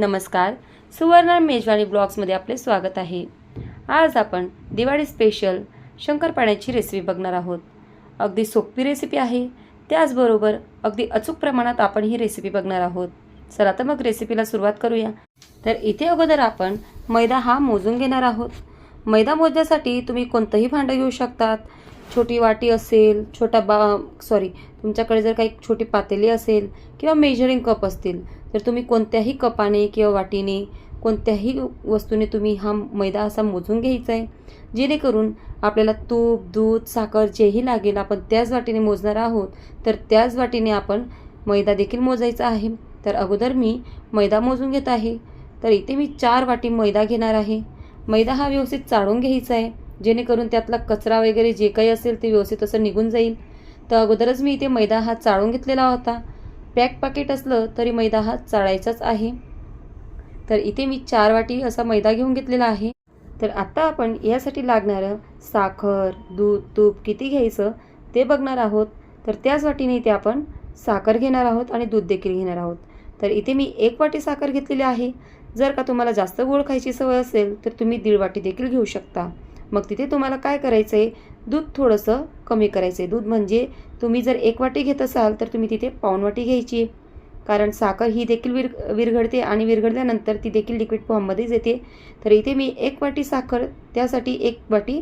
नमस्कार. सुवर्णा मेजवानी ब्लॉग्समध्ये आपले स्वागत आहे. आज आपण दिवाळी स्पेशल शंकरपाण्याची रेसिपी बघणार आहोत. अगदी सोपी रेसिपी आहे. त्याचबरोबर अगदी अचूक प्रमाणात आपण ही रेसिपी बघणार आहोत. चला तर मग रेसिपीला सुरुवात करूया. तर इथे अगोदर आपण मैदा हा मोजून घेणार आहोत. मैदा मोजण्यासाठी तुम्ही कोणतंही भांडं घेऊ शकतात. छोटी वाटी असेल छोटा बा सॉरी तुमच्याकडे जर काही छोटी पातेली असेल किंवा मेजरिंग कप असतील तर तुम्ही कोणत्याही कपाने किंवा वाटीने कोणत्याही वस्तूने तुम्ही हा मैदा असा मोजून घ्यायचा आहे. जेणेकरून आपल्याला तूप दूध साखर जेही लागेल आपण त्याच वाटीने मोजणार आहोत तर त्याच वाटीने आपण मैदा देखील मोजायचा आहे. तर अगोदर मी मैदा मोजून घेत आहे. तर इथे मी चार वाटी मैदा घेणार आहे. मैदा हा व्यवस्थित चाळून घ्यायचा आहे. जेणेकरून त्यातला कचरा वगैरे जे काही असेल ते व्यवस्थित असं निघून जाईल. तर अगोदरच मी इथे मैदा हा चाळून घेतलेला होता. पॅक पाकिट असलं तरी मैदा हा चाळायचाच आहे. तर इथे मी चार वाटी असा मैदा घेऊन घेतलेला आहे. तर आत्ता आपण यासाठी लागणारं साखर दूध तूप किती घ्यायचं ते बघणार आहोत. तर त्याच वाटीने इथे आपण साखर घेणार आहोत आणि दूध देखील घेणार आहोत. तर इथे मी एक वाटी साखर घेतलेली आहे. जर का तुम्हाला जास्त गोड खायची सवय असेल तर तुम्ही दीड वाटी देखील घेऊ शकता. मग तिथे तुम्हाला काय करायचं आहे दूध थोडंसं कमी करायचं आहे दूध म्हणजे तुम्ही जर एक वाटी घेत असाल तर तुम्ही तिथे पाऊण वाटी घ्यायची. आहे कारण साखर ही देखील विर विरघडते आणि विरघडल्यानंतर ती देखील लिक्विड फॉर्ममध्येच येते. तर इथे मी एक वाटी साखर त्यासाठी एक वाटी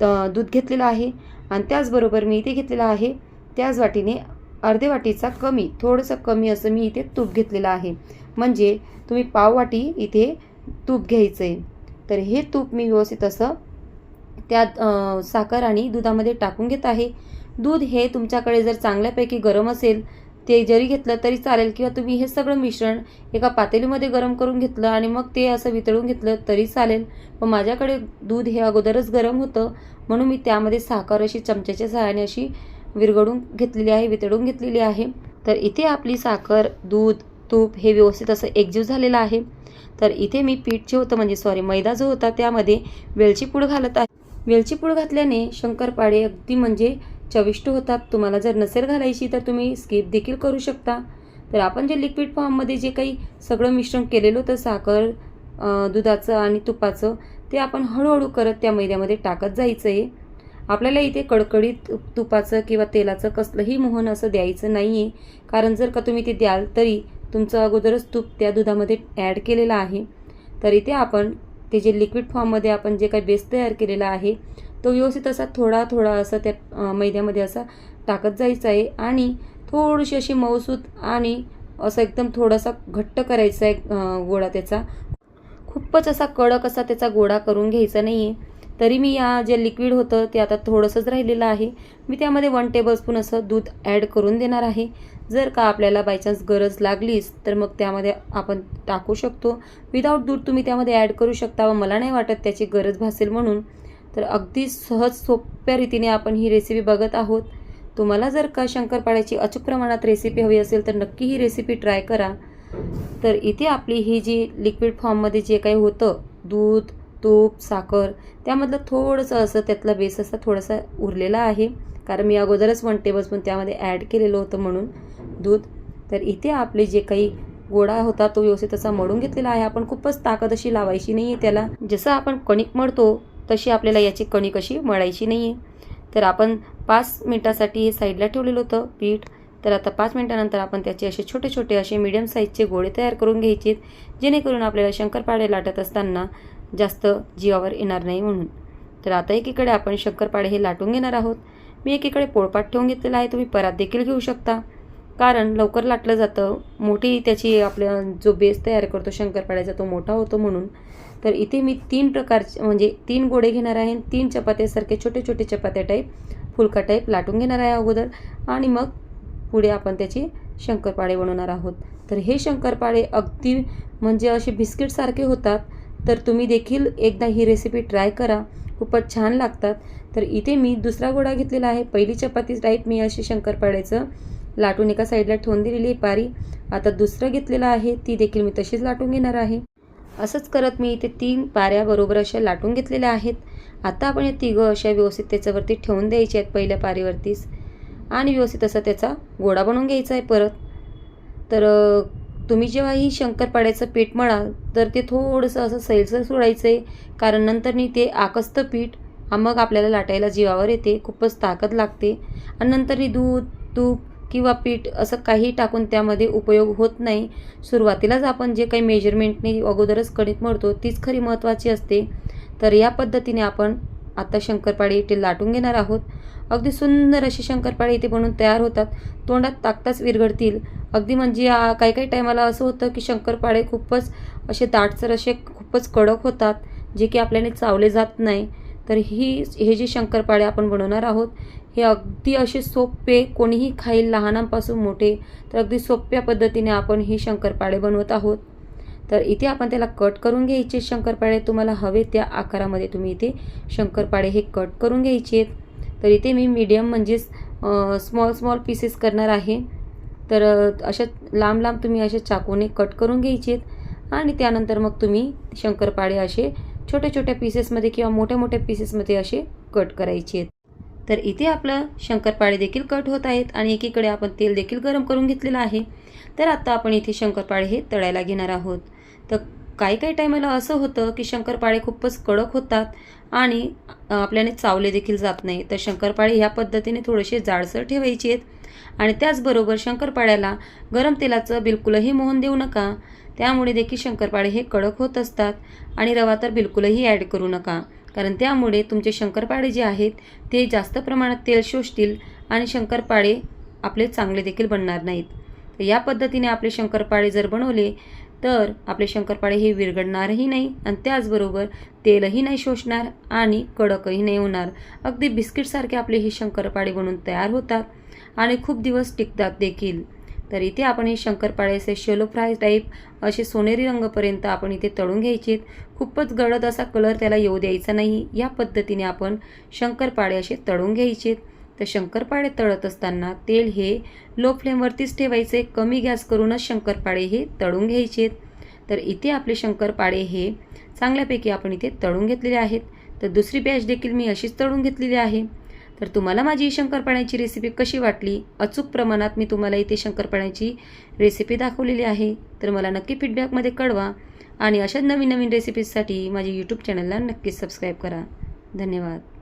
दूध घेतलेलं आहे. आणि त्याचबरोबर मी इथे घेतलेलं आहे त्याच वाटीने अर्धे वाटीचा कमी थोडंसं कमी असं मी इथे तूप घेतलेलं आहे. म्हणजे तुम्ही पाव वाटी इथे तूप घ्यायचं आहे तर हे तूप मी व्यवस्थित असं त्यात साखर आणि दुधामध्ये टाकून घेत आहे. दूध हे तुमच्याकडे जर चांगल्यापैकी गरम असेल ते जरी घेतलं तरी चालेल किंवा तुम्ही हे सगळं मिश्रण एका पातेलीमध्ये गरम करून घेतलं आणि मग ते असं वितळून घेतलं तरी चालेल. पण माझ्याकडे दूध हे अगोदरच गरम होतं म्हणून मी त्यामध्ये साखर अशी चमच्याच्या सहाय्याने अशी विरघळून घेतलेली आहे वितळून घेतलेली आहे. तर इथे आपली साखर दूध तूप हे व्यवस्थित असं एकजीव झालेलं आहे. तर इथे मी पीठ जे होतं म्हणजे सॉरी मैदा जो होता त्यामध्ये वेलची पूड घालत आहे. वेलची पूड घातल्याने शंकरपाळे अगदी म्हणजे चविष्ट होतात. तुम्हाला जर नसेल घालायची तर तुम्ही स्किप देखील करू शकता. तर आपण जे लिक्विड फॉर्ममध्ये जे काही सगळं मिश्रण केलेलं होतं साखर दुधाचं आणि तुपाचं ते आपण हळूहळू करत त्या मैद्यामध्ये टाकत जायचं आहे आपल्याला इथे कडकडीत तुपाचं किंवा तेलाचं कसलंही मोहन असं द्यायचं नाही आहे कारण जर का तुम्ही ते द्याल तरी तुमचं अगोदरच तूप त्या दुधामध्ये ॲड केलेलं आहे. तर इथे आपण ते जे लिक्विड फॉर्ममध्ये आपण जे काही बेस तयार केलेला आहे तो व्यवस्थित असा थोडा थोडा असा त्या मैद्यामध्ये असा टाकत जायचा आहे आणि थोडीशी अशी मऊसूत आणि असं एकदम थोडासा घट्ट करायचा आहे गोळा त्याचा. खूपच असा कडक असा त्याचा गोळा करून घ्यायचा नाही आहे तरी मी या जे लिक्विड होतं ते आता थोडंसंच राहिलेलं आहे. मी त्यामध्ये वन टेबलस्पून असं दूध ॲड करून देणार आहे. जर का आपल्याला बायचान्स गरज लागलीच तर मग त्यामध्ये आपण टाकू शकतो. विदाऊट दूध तुम्ही त्यामध्ये ॲड करू शकता व मला नाही वाटत त्याची गरज भासेल म्हणून. तर अगदी सहज सोप्या रीतीने आपण ही रेसिपी बघत आहोत. तुम्हाला जर का शंकरपाळ्याची अचूक प्रमाणात रेसिपी हवी असेल तर नक्की ही रेसिपी ट्राय करा. तर इथे आपली ही जी लिक्विड फॉर्ममध्ये जे काही होतं दूध तूप साखर त्यामधलं थोडंसं असं त्यातला बेस असा थोडासा उरलेला आहे. कारण मी अगोदरच वन टेबलस्पून त्यामध्ये ॲड केलेलं होतं म्हणून दूध. तर इथे आपले जे काही गोळा होता तो व्यवस्थित असा मळून घेतलेला आहे. आपण खूपच ताकद अशी लावायची नाही आहे त्याला. जसं आपण कणिक मळतो तशी आपल्याला याची कणिक अशी मळायची नाही आहे तर आपण पाच मिनटासाठी हे साईडला ठेवलेलं होतं पीठ. तर आता पाच मिनटानंतर आपण त्याचे असे छोटे छोटे असे मीडियम साईजचे गोळे तयार करून घ्यायचे जेणेकरून आपल्याला शंकरपाळे लाटत असताना जास्त जीवावर येणार नाही म्हणून. तर आता एकीकडे आपण शंकरपाळे हे लाटून घेणार आहोत. मी एकीकडे पोळपाट ठेवून घेतलेला आहे. तुम्ही परात देखील घेऊ शकता. कारण लवकर लाटलं जातं. मोठी त्याची आपल्या जो बेस तयार करतो शंकरपाळ्याचा तो मोठा होतो म्हणून. तर इथे मी तीन प्रकारचे म्हणजे तीन गोडे घेणार आहे. तीन चपात्यासारखे छोटे छोटे चपात्या टाईप फुलका टाईप लाटून घेणार आहे अगोदर. आणि मग पुढे आपण त्याचे शंकरपाळे बनवणार आहोत. तर हे शंकरपाळे अगदी म्हणजे असे बिस्किटसारखे होतात. तर तुम्ही देखील एकदा ही रेसिपी ट्राय करा. खूपच छान लागतात. तर इथे मी दुसरा गोळा घेतलेला आहे. पहिली चपाती टाईप मी अशी शंकरपाळ्याचं. लाटून एका साईडला ठेवून दिलेली आहे पारी. आता दुसरं घेतलेलं आहे. ती देखील मी तशीच लाटून घेणार आहे. असंच करत मी इथे तीन पाऱ्या बरोबर अशा लाटून घेतलेल्या आहेत. आता आपण या तिघं अशा व्यवस्थित त्याच्यावरती ठेवून द्यायचे आहेत पहिल्या पारीवरतीच. आणि व्यवस्थित असा त्याचा गोळा बनवून घ्यायचा आहे परत. तर तुम्ही जेव्हा ही शंकरपाड्याचं पीठ मळाल तर ते थोडंसं असं सैलसर सोडायचं आहे कारण नंतरनी ते आकस्तं पीठ मग आपल्याला लाटायला जीवावर येते खूपच ताकद लागते. आणि नंतरनी दूध तूप किंवा पीठ असं काही टाकून त्यामध्ये उपयोग होत नाही. सुरुवातीलाच आपण जे काही मेजरमेंटने अगोदरच कणिक मळतो तीच खरी महत्त्वाची असते. तर या पद्धतीने आपण आता शंकरपाळी इथे लाटून घेणार आहोत. अगदी सुंदर असे शंकरपाळे इथे बनवून तयार होतात. तोंडात ताकताच विरघडतील अगदी म्हणजे काही काही टायमाला असं होतं की शंकरपाळे खूपच असे दाटसर असे खूपच कडक होतात जे की आपल्याने चावले जात नाही. तर ही हे जे शंकरपाळे आपण बनवणार आहोत हे अगदी असे सोपे कोणीही खाईल लहानांपासून मोठे तर अगदी सोप्या पद्धतीने आपण ही शंकरपाळे बनवत आहोत. तर इथे आपण त्याला कट करून घ्यायचे शंकरपाळे. तुम्हाला हवे त्या आकारामध्ये तुम्ही इथे शंकरपाळे हे कट करून घ्यायचे आहेत. तर इथे मी मीडियम म्हणजेच स्मॉल स्मॉल पीसेस करणार आहे. तर अशा लांब लांब तुम्ही अशा चाकूने कट करून घ्यायचे आहेत. आणि त्यानंतर मग तुम्ही शंकरपाळे असे छोट्या छोट्या पीसेसमध्ये किंवा मोठ्या मोठ्या पीसेसमध्ये असे कट करायचे आहेत. तर इथे आपलं शंकरपाळे देखील कट होत आहेत आणि एकीकडे आपण तेल देखील गरम करून घेतलेलं आहे. तर आता आपण इथे शंकरपाळे हे तळायला घेणार आहोत. तर काही काही टायमाला असं होतं की शंकरपाळे खूपच कडक होतात आणि आपल्याने चावले देखील जात नाही तर शंकरपाळे ह्या पद्धतीने थोडेसे जाडसर ठेवायचे आहेत. आणि त्याचबरोबर शंकरपाळ्याला गरम तेलाचं बिलकुलही मोहन देऊ नका. त्यामुळे देखील शंकरपाळे हे कडक होत असतात आणि रवा तर बिलकुलही ॲड करू नका. कारण त्यामुळे तुमचे शंकरपाळे जे आहेत ते जास्त प्रमाणात तेल शोषतील आणि शंकरपाळे आपले चांगले देखील बनणार नाहीत. तर या पद्धतीने आपले शंकरपाळे जर बनवले तर आपले शंकरपाळे हे विरगडणारही नाही आणि त्याचबरोबर तेलही नाही शोषणार आणि कडकही नाही होणार. अगदी बिस्किटसारखे आपले हे शंकरपाळे बनून तयार होतात आणि खूप दिवस टिकतात देखील. तर इथे आपण हे शंकरपाळे असे शेलो फ्राय टाईप असे सोनेरी रंगपर्यंत आपण इथे तळून घ्यायचे. खूपच गडद असा कलर त्याला येऊ द्यायचा नाही. या पद्धतीने आपण शंकरपाळे असे तळून घ्यायचे. तर शंकरपाळे तळत असताना तेल हे लो फ्लेमवरतीच ठेवायचे. कमी गॅस करूनच शंकरपाळे हे तळून घ्यायचे. तर इथे आपले शंकरपाळे हे चांगल्यापैकी आपण इथे तळून घेतलेले आहेत. तर दुसरी बॅच देखील मी अशीच तळून घेतलेली आहे. तर तुम्हाला माझी शंकरपाण्याची रेसिपी कशी वाटली? अचूक प्रमाणात मी तुम्हाला इथे शंकरपाण्याची रेसिपी दाखवलेली आहे. तर मला नक्की फीडबॅकमध्ये कळवा आणि अशा नवीन नवीन रेसिपीजसाठी माझ्या यूट्यूब चॅनलला नक्की सबस्क्राईब करा. धन्यवाद.